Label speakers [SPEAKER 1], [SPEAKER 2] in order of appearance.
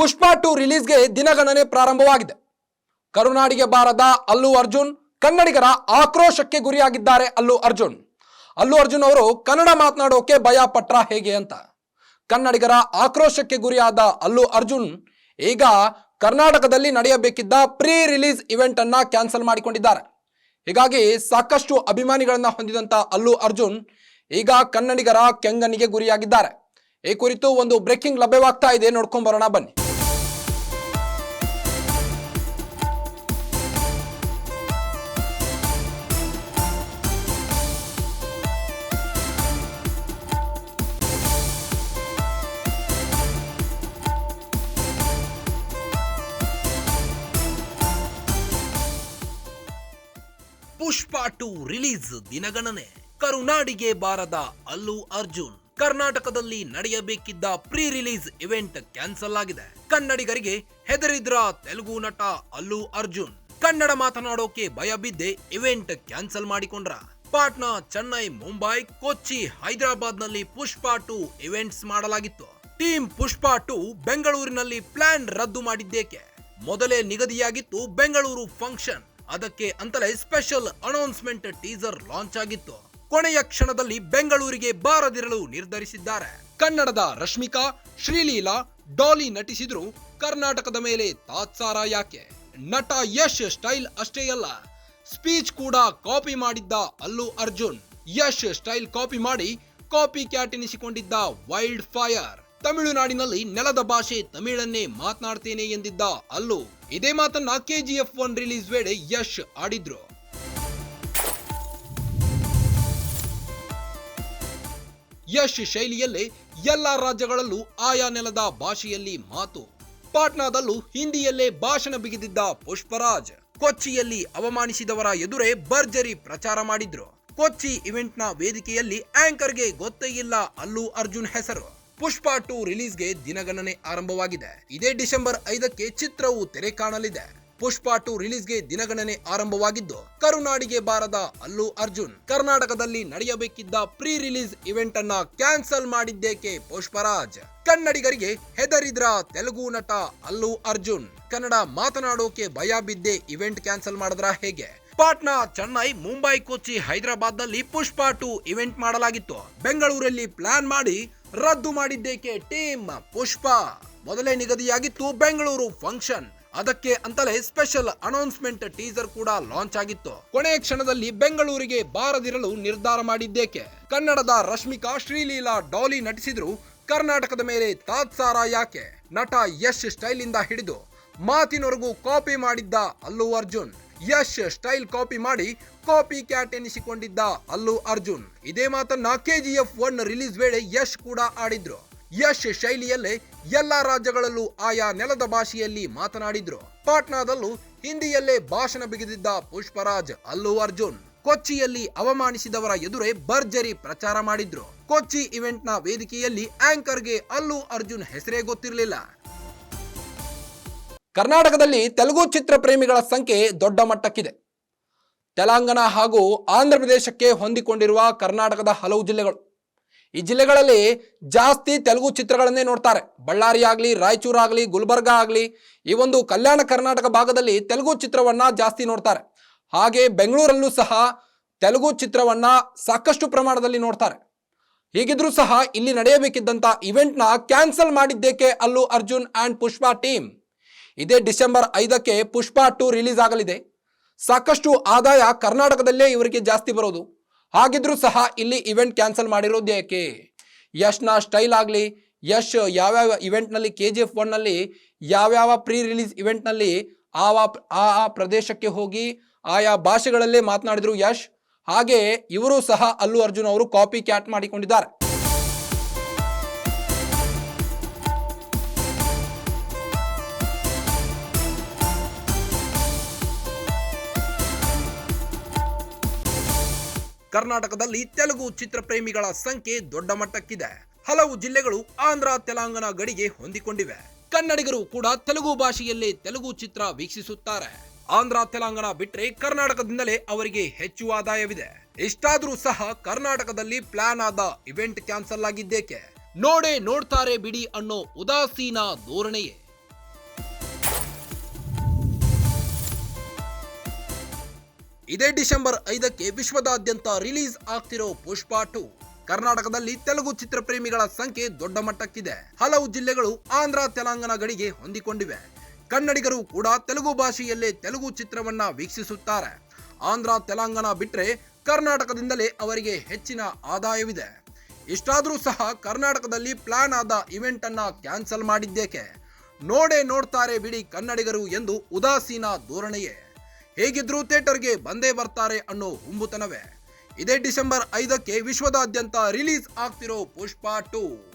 [SPEAKER 1] ಪುಷ್ಪ to ರಿಲೀಸ್ಗೆ ದಿನಗಣನೆ ಪ್ರಾರಂಭವಾಗಿದೆ. ಕರುನಾಡಿಗೆ ಬಾರದ ಅಲ್ಲು ಅರ್ಜುನ್, ಕನ್ನಡಿಗರ ಆಕ್ರೋಶಕ್ಕೆ ಗುರಿಯಾಗಿದ್ದಾರೆ ಅಲ್ಲು ಅರ್ಜುನ್. ಅಲ್ಲು ಅರ್ಜುನ್ ಅವರು ಕನ್ನಡ ಮಾತನಾಡೋಕೆ ಭಯ ಪಟ್ರ ಹೇಗೆ ಅಂತ. ಕನ್ನಡಿಗರ ಆಕ್ರೋಶಕ್ಕೆ ಗುರಿಯಾದ ಅಲ್ಲು ಅರ್ಜುನ್ ಈಗ ಕರ್ನಾಟಕದಲ್ಲಿ ನಡೆಯಬೇಕಿದ್ದ ಪ್ರೀ ರಿಲೀಸ್ ಇವೆಂಟ್ ಅನ್ನ ಕ್ಯಾನ್ಸಲ್ ಮಾಡಿಕೊಂಡಿದ್ದಾರೆ. ಹೀಗಾಗಿ ಸಾಕಷ್ಟು ಅಭಿಮಾನಿಗಳನ್ನ ಹೊಂದಿದಂತ ಅಲ್ಲು ಅರ್ಜುನ್ ಈಗ ಕನ್ನಡಿಗರ ಕೆಂಗನಿಗೆ ಗುರಿಯಾಗಿದ್ದಾರೆ. ಈ ಕುರಿತು ಒಂದು ಬ್ರೇಕಿಂಗ್ ಲಭ್ಯವಾಗ್ತಾ ಇದೆ, ನೋಡ್ಕೊಂಡ್ ಬರೋಣ ಬನ್ನಿ.
[SPEAKER 2] ಪುಷ್ಪ ಟು ರಿಲೀಸ್ ದಿನಗಣನೆ. ಕರುನಾಡಿಗೆ ಬಾರದ ಅಲ್ಲು ಅರ್ಜುನ್. ಕರ್ನಾಟಕದಲ್ಲಿ ನಡೆಯಬೇಕಿದ್ದ ಪ್ರೀ ರಿಲೀಸ್ ಇವೆಂಟ್ ಕ್ಯಾನ್ಸಲ್ ಆಗಿದೆ. ಕನ್ನಡಿಗರಿಗೆ ಹೆದರಿದ್ರ ತೆಲುಗು ನಟ ಅಲ್ಲು ಅರ್ಜುನ್. ಕನ್ನಡ ಮಾತನಾಡೋಕೆ ಭಯ ಬಿದ್ದೆ ಇವೆಂಟ್ ಕ್ಯಾನ್ಸಲ್ ಮಾಡಿಕೊಂಡ್ರ. ಪಾಟ್ನಾ, ಚೆನ್ನೈ, ಮುಂಬೈ, ಕೊಚ್ಚಿ ಹೈದರಾಬಾದ್ನಲ್ಲಿ ಪುಷ್ಪ ಟು ಇವೆಂಟ್ಸ್ ಮಾಡಲಾಗಿತ್ತು. ಟೀಮ್ ಪುಷ್ಪ ಟು ಬೆಂಗಳೂರಿನಲ್ಲಿ ಪ್ಲಾನ್ ರದ್ದು ಮಾಡಿದ್ದೇಕೆ? ಮೊದಲೇ ನಿಗದಿಯಾಗಿತ್ತು ಬೆಂಗಳೂರು ಫಂಕ್ಷನ್. ಅದಕ್ಕೆ ಅಂತಲೇ ಸ್ಪೆಷಲ್ ಅನೌನ್ಸ್ಮೆಂಟ್ ಟೀಸರ್ ಲಾಂಚ್ ಆಗಿತ್ತು. ಕೊನೆಯ ಕ್ಷಣದಲ್ಲಿ ಬೆಂಗಳೂರಿಗೆ ಬಾರದಿರಲು ನಿರ್ಧರಿಸಿದ್ದಾರೆ. ಕನ್ನಡದ ರಶ್ಮಿಕಾ, ಶ್ರೀಲೀಲಾ, ಡಾಲಿ ನಟಿಸಿದ್ರು. ಕರ್ನಾಟಕದ ಮೇಲೆ ತಾತ್ಸಾರ ಯಾಕೆ? ನಟ ಯಶ್ ಸ್ಟೈಲ್ ಅಷ್ಟೇ ಅಲ್ಲ, ಸ್ಪೀಚ್ ಕೂಡ ಕಾಪಿ ಮಾಡಿದ್ದ ಅಲ್ಲು ಅರ್ಜುನ್. ಯಶ್ ಸ್ಟೈಲ್ ಕಾಪಿ ಮಾಡಿ ಕಾಪಿ ಕ್ಯಾಟ್ ಎನಿಸಿಕೊಂಡಿದ್ದ ವೈಲ್ಡ್ ಫೈರ್. ತಮಿಳುನಾಡಿನಲ್ಲಿ ನೆಲದ ಭಾಷೆ ತಮಿಳನ್ನೇ ಮಾತನಾಡ್ತೇನೆ ಎಂದಿದ್ದ ಅಲ್ಲು ಇದೇ ಮಾತನ್ನ ಕೆಜಿಎಫ್ ಒನ್ ರಿಲೀಸ್ ವೇಳೆ ಯಶ್ ಆಡಿದ್ರು. ಯಶ್ ಶೈಲಿಯಲ್ಲೇ ಎಲ್ಲ ರಾಜ್ಯಗಳಲ್ಲೂ ಆಯಾ ನೆಲದ ಭಾಷೆಯಲ್ಲಿ ಮಾತು. ಪಾಟ್ನಾದಲ್ಲೂ ಹಿಂದಿಯಲ್ಲೇ ಭಾಷಣ ಬಿಗಿದಿದ್ದ ಪುಷ್ಪರಾಜ್ ಕೊಚ್ಚಿಯಲ್ಲಿ ಅವಮಾನಿಸಿದವರ ಎದುರೇ ಭರ್ಜರಿ ಪ್ರಚಾರ ಮಾಡಿದ್ರು. ಕೊಚ್ಚಿ ಇವೆಂಟ್ನ ವೇದಿಕೆಯಲ್ಲಿ ಆಂಕರ್ಗೆ ಗೊತ್ತೇ ಇಲ್ಲ ಅಲ್ಲು ಅರ್ಜುನ್ ಹೆಸರು. ಪುಷ್ಪ ಟು ರಿಲೀಸ್ಗೆ ದಿನಗಣನೆ ಆರಂಭವಾಗಿದೆ. ಇದೇ ಡಿಸೆಂಬರ್ ಐದಕ್ಕೆ ಚಿತ್ರವು ತೆರೆ ಕಾಣಲಿದೆ ಪುಷ್ಪ ಟು ರಿಲೀಸ್ಗೆ ದಿನಗಣನೆ ಆರಂಭವಾಗಿದ್ದು, ಕರುನಾಡಿಗೆ ಬಾರದ ಅಲ್ಲು ಅರ್ಜುನ್, ಕರ್ನಾಟಕದಲ್ಲಿ ನಡೆಯಬೇಕಿದ್ದ ಪ್ರೀ ರಿಲೀಸ್ ಇವೆಂಟ್ ಅನ್ನ ಕ್ಯಾನ್ಸಲ್ ಮಾಡಿದ್ದೇಕೆ ಪುಷ್ಪರಾಜ್? ಕನ್ನಡಿಗರಿಗೆ ಹೆದರಿದ್ರ ತೆಲುಗು ನಟ ಅಲ್ಲು ಅರ್ಜುನ್. ಕನ್ನಡ ಮಾತನಾಡೋಕೆ ಭಯ ಬಿದ್ದೆ ಇವೆಂಟ್ ಕ್ಯಾನ್ಸಲ್ ಮಾಡಿದ್ರ ಹೇಗೆ? ಪಾಟ್ನಾ, ಚೆನ್ನೈ, ಮುಂಬೈ, ಕೊಚ್ಚಿ ಹೈದರಾಬಾದ್ನಲ್ಲಿ ಪುಷ್ಪ ಟು ಇವೆಂಟ್ ಮಾಡಲಾಗಿತ್ತು. ಬೆಂಗಳೂರಲ್ಲಿ ಪ್ಲಾನ್ ಮಾಡಿ ರದ್ದು ಮಾಡಿದ್ದೇಕೆ ಟೀಮ್ ಪುಷ್ಪ? ಮೊದಲೇ ನಿಗದಿಯಾಗಿತ್ತು ಬೆಂಗಳೂರು ಫಂಕ್ಷನ್. ಅದಕ್ಕೆ ಅಂತಲೇ ಸ್ಪೆಷಲ್ ಅನೌನ್ಸ್ಮೆಂಟ್ ಟೀಸರ್ ಕೂಡ ಲಾಂಚ್ ಆಗಿತ್ತು. ಕೊನೆಯ ಕ್ಷಣದಲ್ಲಿ ಬೆಂಗಳೂರಿಗೆ ಬಾರದಿರಲು ನಿರ್ಧಾರ ಮಾಡಿದ್ದೇಕೆ? ಕನ್ನಡದ ರಶ್ಮಿಕಾ, ಶ್ರೀಲೀಲಾ, ಡಾಲಿ ನಟಿಸಿದ್ರು. ಕರ್ನಾಟಕದ ಮೇಲೆ ತಾತ್ಸಾರ ಯಾಕೆ? ನಟ ಯಶ್ ಸ್ಟೈಲ್ ಇಂದ ಹಿಡಿದು ಮಾತಿನವರೆಗೂ ಕಾಪಿ ಮಾಡಿದ್ದ ಅಲ್ಲು ಅರ್ಜುನ್. ಯಶ್ ಸ್ಟೈಲ್ ಕಾಪಿ ಮಾಡಿ ಕಾಪಿ ಕ್ಯಾಟ್ ಎನಿಸಿಕೊಂಡಿದ್ದ ಅಲ್ಲು ಅರ್ಜುನ್. ಇದೇ ಮಾತನ್ನ ಎಫ್ ಒನ್ ರಿಲೀಸ್ ವೇಳೆ ಯಶ್ ಕೂಡ ಆಡಿದ್ರು. ಯಶ್ ಶೈಲಿಯಲ್ಲೇ ಎಲ್ಲಾ ರಾಜ್ಯಗಳಲ್ಲೂ ಆಯಾ ನೆಲದ ಭಾಷೆಯಲ್ಲಿ ಮಾತನಾಡಿದ್ರು. ಪಾಟ್ನಾದಲ್ಲೂ ಹಿಂದಿಯಲ್ಲೇ ಭಾಷಣ ಬಿಗಿದಿದ್ದ ಪುಷ್ಪರಾಜ್, ಅಲ್ಲು ಅರ್ಜುನ್ ಕೊಚ್ಚಿಯಲ್ಲಿ ಅವಮಾನಿಸಿದವರ ಎದುರೇ ಭರ್ಜರಿ ಪ್ರಚಾರ ಮಾಡಿದ್ರು. ಕೊಚ್ಚಿ ಇವೆಂಟ್ನ ವೇದಿಕೆಯಲ್ಲಿ ಆಂಕರ್ಗೆ ಅಲ್ಲು ಅರ್ಜುನ್ ಹೆಸರೇ ಗೊತ್ತಿರಲಿಲ್ಲ.
[SPEAKER 1] ಕರ್ನಾಟಕದಲ್ಲಿ ತೆಲುಗು ಚಿತ್ರ ಪ್ರೇಮಿಗಳ ಸಂಖ್ಯೆ ದೊಡ್ಡ ಮಟ್ಟಕ್ಕಿದೆ. ತೆಲಂಗಾಣ ಹಾಗೂ ಆಂಧ್ರ ಪ್ರದೇಶಕ್ಕೆ ಹೊಂದಿಕೊಂಡಿರುವ ಕರ್ನಾಟಕದ ಹಲವು ಜಿಲ್ಲೆಗಳು. ಈ ಜಿಲ್ಲೆಗಳಲ್ಲಿ ಜಾಸ್ತಿ ತೆಲುಗು ಚಿತ್ರಗಳನ್ನೇ ನೋಡ್ತಾರೆ. ಬಳ್ಳಾರಿ ಆಗಲಿ, ರಾಯಚೂರು ಆಗಲಿ, ಗುಲ್ಬರ್ಗ ಆಗಲಿ, ಈ ಒಂದು ಕಲ್ಯಾಣ ಕರ್ನಾಟಕ ಭಾಗದಲ್ಲಿ ತೆಲುಗು ಚಿತ್ರವನ್ನ ಜಾಸ್ತಿ ನೋಡ್ತಾರೆ. ಹಾಗೆ ಬೆಂಗಳೂರಲ್ಲೂ ಸಹ ತೆಲುಗು ಚಿತ್ರವನ್ನ ಸಾಕಷ್ಟು ಪ್ರಮಾಣದಲ್ಲಿ ನೋಡ್ತಾರೆ. ಹೀಗಿದ್ರೂ ಸಹ ಇಲ್ಲಿ ನಡೆಯಬೇಕಿದ್ದಂಥ ಇವೆಂಟ್ನ ಕ್ಯಾನ್ಸಲ್ ಮಾಡಿದ್ದೇಕೆ ಅಲ್ಲು ಅರ್ಜುನ್ ಆ್ಯಂಡ್ ಪುಷ್ಪಾ ಟೀಮ್ ಇದೇ ಡಿಸೆಂಬರ್ ಐದಕ್ಕೆ ಪುಷ್ಪ ಟು ರಿಲೀಸ್ ಆಗಲಿದೆ. ಸಾಕಷ್ಟು ಆದಾಯ ಕರ್ನಾಟಕದಲ್ಲೇ ಇವರಿಗೆ ಜಾಸ್ತಿ ಬರೋದು. ಹಾಗಿದ್ರೂ ಸಹ ಇಲ್ಲಿ ಇವೆಂಟ್ ಕ್ಯಾನ್ಸಲ್ ಮಾಡಿರೋದು ಯಾಕೆ ಯಶ್ನ ಸ್ಟೈಲ್ ಆಗಲಿ, ಯಶ್ ಯಾವ್ಯಾವ ಇವೆಂಟ್ನಲ್ಲಿ ಕೆ ಜಿ ಎಫ್ ಒನ್ನಲ್ಲಿ ಯಾವ್ಯಾವ ಪ್ರೀ ರಿಲೀಸ್ ಇವೆಂಟ್ನಲ್ಲಿ ಆವ ಆ ಆ ಪ್ರದೇಶಕ್ಕೆ ಹೋಗಿ ಆಯಾ ಭಾಷೆಗಳಲ್ಲೇ ಮಾತನಾಡಿದ್ರು ಯಶ್. ಹಾಗೆ ಇವರು ಸಹ ಅಲ್ಲು ಅರ್ಜುನ್ ಅವರು ಕಾಪಿ ಕ್ಯಾಟ್ ಮಾಡಿಕೊಂಡಿದ್ದಾರೆ.
[SPEAKER 2] ಕರ್ನಾಟಕದಲ್ಲಿ ತೆಲುಗು ಚಿತ್ರಪ್ರೇಮಿಗಳ ಸಂಖ್ಯೆ ದೊಡ್ಡ ಮಟ್ಟಕ್ಕಿದೆ. ಹಲವು ಜಿಲ್ಲೆಗಳು ಆಂಧ್ರ, ತೆಲಂಗಾಣ ಗಡಿಗೆ ಹೊಂದಿಕೊಂಡಿವೆ. ಕನ್ನಡಿಗರು ಕೂಡ ತೆಲುಗು ಭಾಷೆಯಲ್ಲೇ ತೆಲುಗು ಚಿತ್ರ ವೀಕ್ಷಿಸುತ್ತಾರೆ. ಆಂಧ್ರ, ತೆಲಂಗಾಣ ಬಿಟ್ರೆ ಕರ್ನಾಟಕದಿಂದಲೇ ಅವರಿಗೆ ಹೆಚ್ಚು ಆದಾಯವಿದೆ. ಇಷ್ಟಾದ್ರೂ ಸಹ ಕರ್ನಾಟಕದಲ್ಲಿ ಪ್ಲಾನ್ ಆದ ಇವೆಂಟ್ ಕ್ಯಾನ್ಸಲ್ ಆಗಿದ್ದೇಕೆ? ನೋಡೇ ನೋಡ್ತಾರೆ ಬಿಡಿ ಅನ್ನೋ ಉದಾಸೀನ ಧೋರಣೆಯೇ. ಇದೇ ಡಿಸೆಂಬರ್ ಐದಕ್ಕೆ ವಿಶ್ವದಾದ್ಯಂತ ರಿಲೀಸ್ ಆಗ್ತಿರೋ ಪುಷ್ಪ ಟು. ಕರ್ನಾಟಕದಲ್ಲಿ ತೆಲುಗು ಚಿತ್ರಪ್ರೇಮಿಗಳ ಸಂಖ್ಯೆ ದೊಡ್ಡ ಮಟ್ಟಕ್ಕಿದೆ. ಹಲವು ಜಿಲ್ಲೆಗಳು ಆಂಧ್ರ, ತೆಲಂಗಾಣ ಗಡಿಗೆ ಹೊಂದಿಕೊಂಡಿವೆ. ಕನ್ನಡಿಗರು ಕೂಡ ತೆಲುಗು ಭಾಷೆಯಲ್ಲೇ ತೆಲುಗು ಚಿತ್ರವನ್ನ ವೀಕ್ಷಿಸುತ್ತಾರೆ. ಆಂಧ್ರ, ತೆಲಂಗಾಣ ಬಿಟ್ಟರೆ ಕರ್ನಾಟಕದಿಂದಲೇ ಅವರಿಗೆ ಹೆಚ್ಚಿನ ಆದಾಯವಿದೆ. ಇಷ್ಟಾದರೂ ಸಹ ಕರ್ನಾಟಕದಲ್ಲಿ ಪ್ಲಾನ್ ಆದ ಇವೆಂಟ್ ಅನ್ನ ಕ್ಯಾನ್ಸಲ್ ಮಾಡಿದ್ದೇಕೆ? ನೋಡೇ ನೋಡ್ತಾರೆ ಬಿಡಿ ಕನ್ನಡಿಗರು ಎಂದು ಉದಾಸೀನ ಧೋರಣೆಯೇ. ಹೇಗಿದ್ರೂ ಥಿಯೇಟರ್ಗೆ ಬಂದೇ ಬರ್ತಾರೆ ಅನ್ನೋ ಹುಂಬುತನವೇ. ಇದೇ ಡಿಸೆಂಬರ್ ಐದಕ್ಕೆ ವಿಶ್ವದಾದ್ಯಂತ ರಿಲೀಸ್ ಆಗ್ತಿರೋ ಪುಷ್ಪ ಟೂ.